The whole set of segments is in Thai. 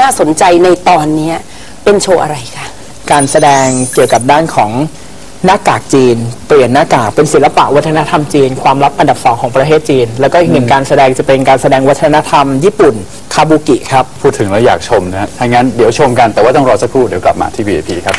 น่าสนใจในตอนเนี้ยเป็นโชว์อะไรคะการแสดงเกี่ยวกับด้านของหน้ากากจีน เปลี่ยนหน้ากากเป็นศิลปะวัฒนธรรมจีน ความลับอันดับสองของประเทศจีน แล้วก็อีกหนึ่งการแสดงจะเป็นการแสดงวัฒนธรรม ญี่ปุ่นคาบุกิครับ พูดถึงแล้วอยากชมนะฮะถ้างั้นเดี๋ยวชมกันแต่ว่าต้องรอสักครู่เดี๋ยวกลับมาที่ VIP ครับ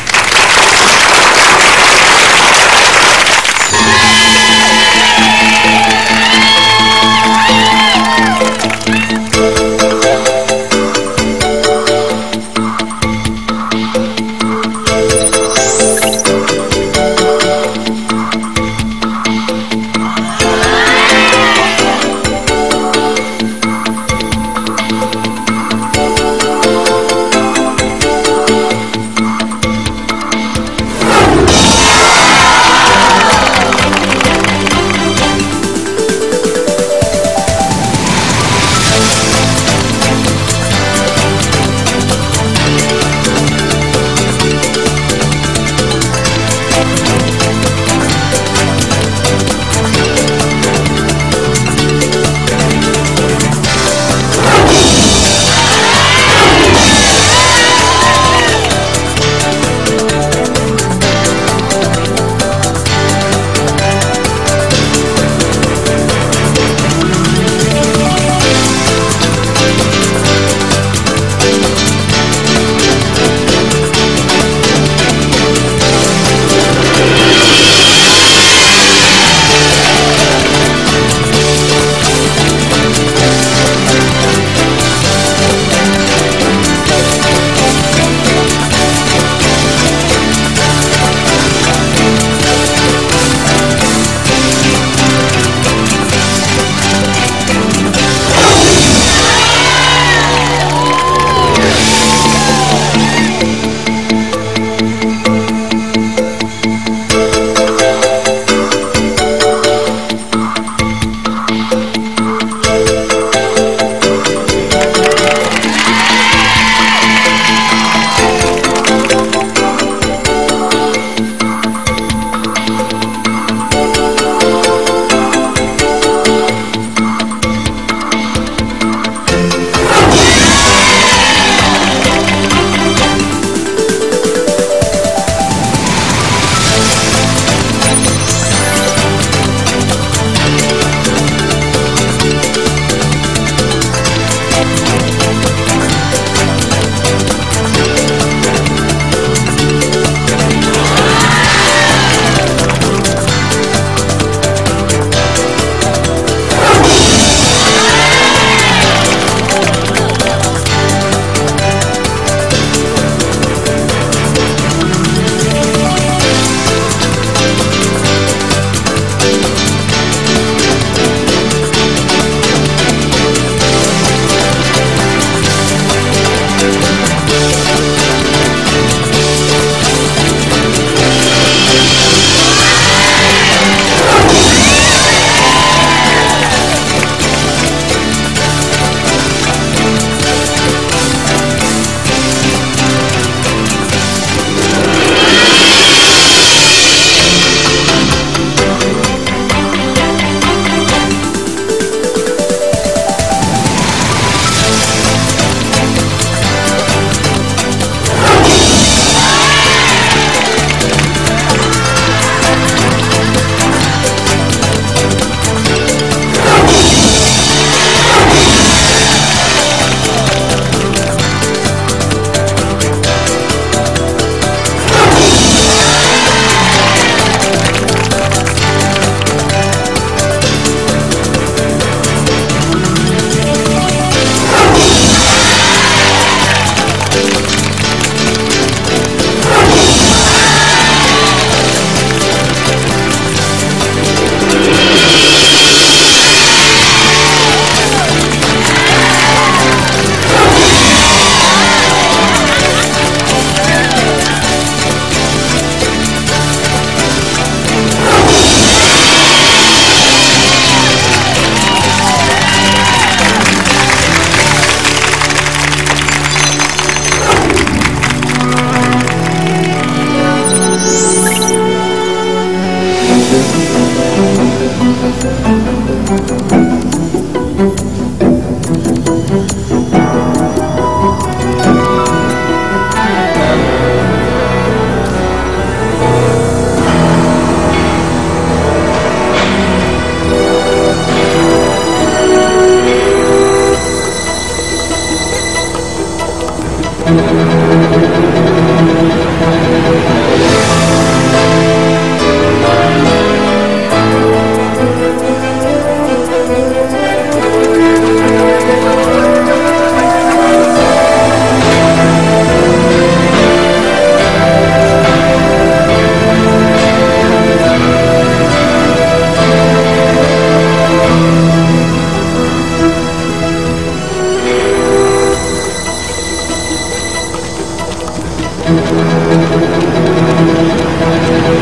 Thank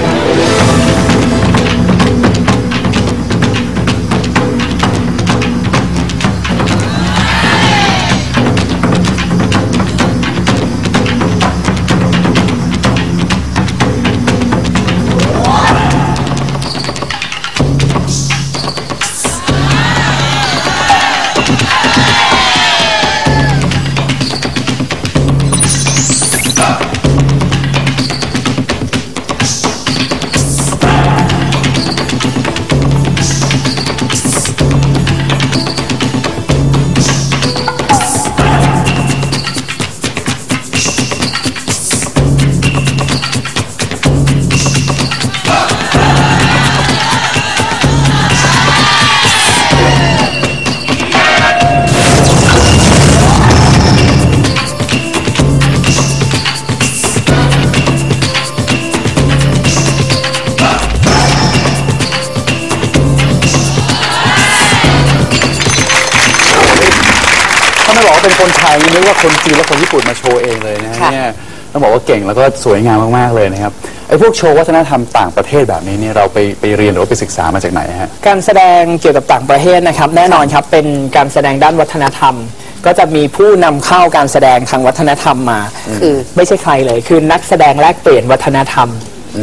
you. เป็นคนไทยนี่นึกว่าคนจีนและคนญี่ปุ่นมาโชว์เองเลยนะฮะค่ะ เนี่ยต้องบอกว่าเก่งแล้วก็สวยงามมากๆเลยนะครับไอ้พวกโชว์วัฒนธรรมต่างประเทศแบบนี้เนี่ยเราไปไปเรียนหรือว่าไปศึกษามาจากไหนฮะ การแสดงเกี่ยวกับต่างประเทศนะครับ แน่นอนครับเป็นการแสดงด้านวัฒนธรรม ก็จะมีผู้นำเข้าการแสดงทางวัฒนธรรมมาคือ ไม่ใช่ใครเลยคือนักแสดงแลกเปลี่ยนวัฒนธรรม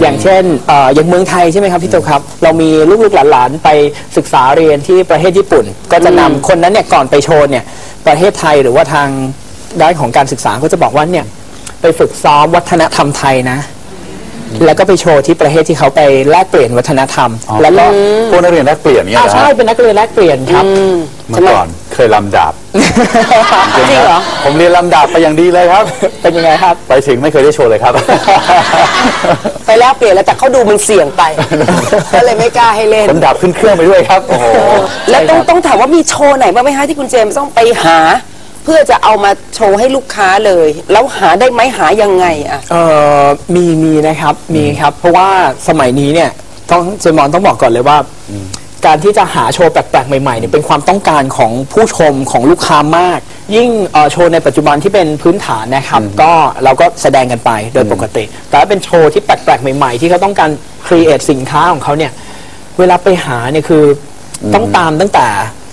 อย่างเช่นเอ่ออย่างเมืองไทยใช่ไหมครับพี่ตุ๊กครับ เรามีลูกๆหลานๆไปศึกษาเรียนที่ประเทศญี่ปุ่น ก็จะนำคนนั้นเนี่ยก่อนไปโชว์เนี่ย ประเทศไทยหรือว่าทางด้านของการศึกษาก็จะบอกว่าเนี่ยไปฝึกซ้อมวัฒนธรรมไทยนะ แล้วก็ไปโชว์ที่ประเทศที่เขาไปแลกเปลี่ยนวัฒนธรรม แล้วก็พวกนักเรียนแลกเปลี่ยนเนี่ยอ่านะใช่เป็นนักเรียนแลกเปลี่ยนครับ เมื่อก่อนเคยลำดาบจริงเหรอผมเรียนลำดาบไปอย่างดีเลยครับ เป็นยังไงครับ ไปถึงไม่เคยได้โชว์เลยครับ ไปแลกเปลี่ยนแล้วแต่เขาดูมันเสี่ยงไปก็เลยไม่กล้าให้เล่นผมดาบขึ้นเครื่องไปด้วยครับโอ้โหแล้วต้องใช่ครับต้องถามว่ามีโชว์ไหนบ้างไหมคะที่คุณเจมส์ต้องไปหา เพื่อจะเอามาโชว์ให้ลูกค้าเลย แล้วหาได้ไหมหายังไงอะเอ่อมีมีนะครับมีครับ เพราะว่าสมัยนี้เนี่ยต้องเจมอนต้องบอกก่อนเลยว่า การที่จะหาโชว์แปลกๆ ใหม่ๆเนี่ยเป็นความต้องการของผู้ชมของลูกค้ามาก ยิ่งเอ่อโชว์ในปัจจุบันที่เป็นพื้นฐานนะครับ ก็เราก็แสดงกันไปโดยปกติ แต่ถ้าเป็นโชว์ที่แปลกๆ ใหม่ๆ ที่เขาต้องการครีเอทสินค้าของเขาเนี่ยเวลาไปหาเนี่ยคืออต้องตามตั้งแต่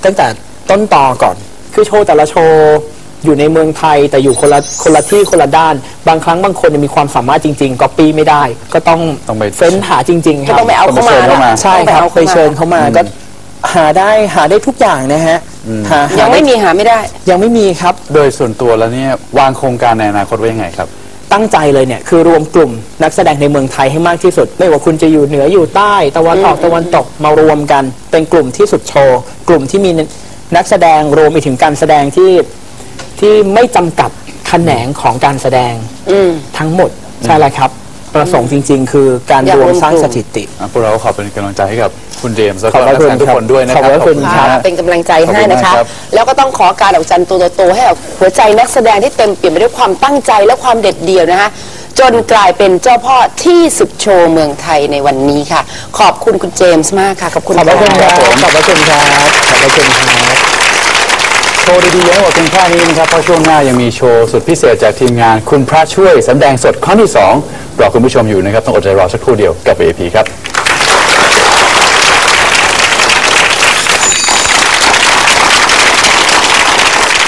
ตั้งแต่ต้นตอก่อน คือโชว์แต่ละโชว์ อยู่ในเมืองไทยแต่อยู่คนละคนละที่คนละด้าน บางครั้งบางคนเนี่ยมีความสามารถจริงๆก็ปีไม่ได้ ก็ต้องต้องไปเฟ้นหาจริง ๆ คก็รับ ต้องไปเอาเข้ามาต้องไปเชิญเข้ามา นะใช่ครับต้องไปอาเชิญเข้ามาก็หาได้หาได้ทุกอย่างนะฮะหาหายังไม่ด้มีหาไม่ได้ ยังไม่มีครับ โดยส่วนตัวแล้วเนี่ยวางโครงการในอนาคตไว้ยังไงครับ ตั้งใจเลยเนี่ยคือรวมกลุ่มนักแสดงในเมืองไทยให้มากที่สุด ไม่ว่าคุณจะอยู่เหนืออยู่ใต้ตะวันออกตะวันตกมารวมกัน เป็นกลุ่มที่สุดโชว์ กลุ่มที่มีนักแสดงรวมไปถึงการแสดงที่ ที่ไม่จำกัดแขนงของการแสดงอืม ทั้งหมดใช่แล้วครับ ประสงค์จริง ๆ คือการอยากรรววมมสร้างกลุ่ม สถิติ อะพวกเราก็ขอเป็นกำลังใจให้กับคุณเจมส์แล้วขอบพก็นัระกคุแสณดงทุกคนด้วยนะคขรัอบบพระคุณขอครับ เป็นกำลังใจให้นะคะขอบคุณมากครับ แล้วก็ต้องขอการดอกจันตัวโตๆให้กับหัวใจนักแสดงที่เต็มเปี่ยมไปด้วยความตั้งใจและความเด็ดเดี่ยวนะคะจนกลายเป็นเจ้าพ่อที่สุดโชว์เมืองไทยในวันนี้ค่ะ ขอบคุณคุณเจมส์มากค่ะ ขอบคุณขอบพระคุณคค่ะรับขอบพระคุณครับขอบพระคุณครับโชว์ดีๆยังไม่หมดเพียงแค่นี้นะครับ เพราะช่วงหน้ายังมีโชว์สุดพิเศษจากทีมงานคุณพระช่วยสำแดงสดครั้งที่2รอคุณผู้ชมอยู่นะครับ ต้องอดใจรอสักครู่เดียวกับ VIP ครับ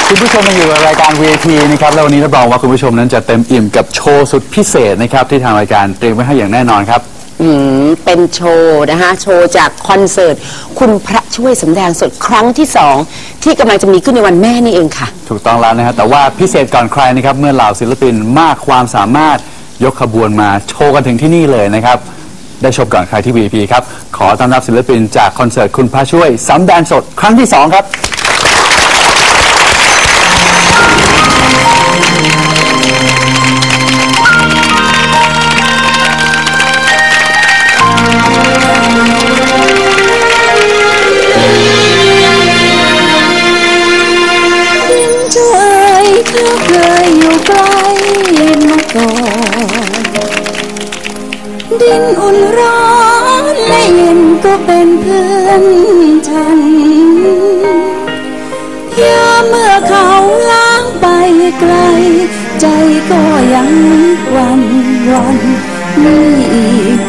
คุณผู้ชมมาอยู่กับรายการ VIP นะครับแล้ววันนี้รับรองว่าคุณผู้ชมนั้นจะเต็มอิ่มกับโชว์สุดพิเศษนะครับที่ทางรายการเตรียมไว้ให้อย่างแน่นอนครับ อืมเป็นโชว์นะคะโชว์จากคอนเสิร์ต คุณพระช่วยสำแดงสดครั้งที่สองที่กำลังจะมีขึ้นในวันแม่นี่เองค่ะ ถูกต้องแล้วนะครับแต่ว่าพิเศษก่อนใครนะครับเมื่อเหล่าศิลปินมากความสามารถยกขบวนมาโชว์กันถึงที่นี่เลยนะครับ ได้ชมก่อนใครที่ VIP ครับ ขอต้อนรับศิลปินจากคอนเสิร์ตคุณพระช่วยสำแดงสดครั้งที่2ครับ ดินอุ่นร้อนและเย็นก็เป็นเพื่อนฉันยามเมื่อเขาล้างไปไกล ใจก็ยังวันวันมีอีก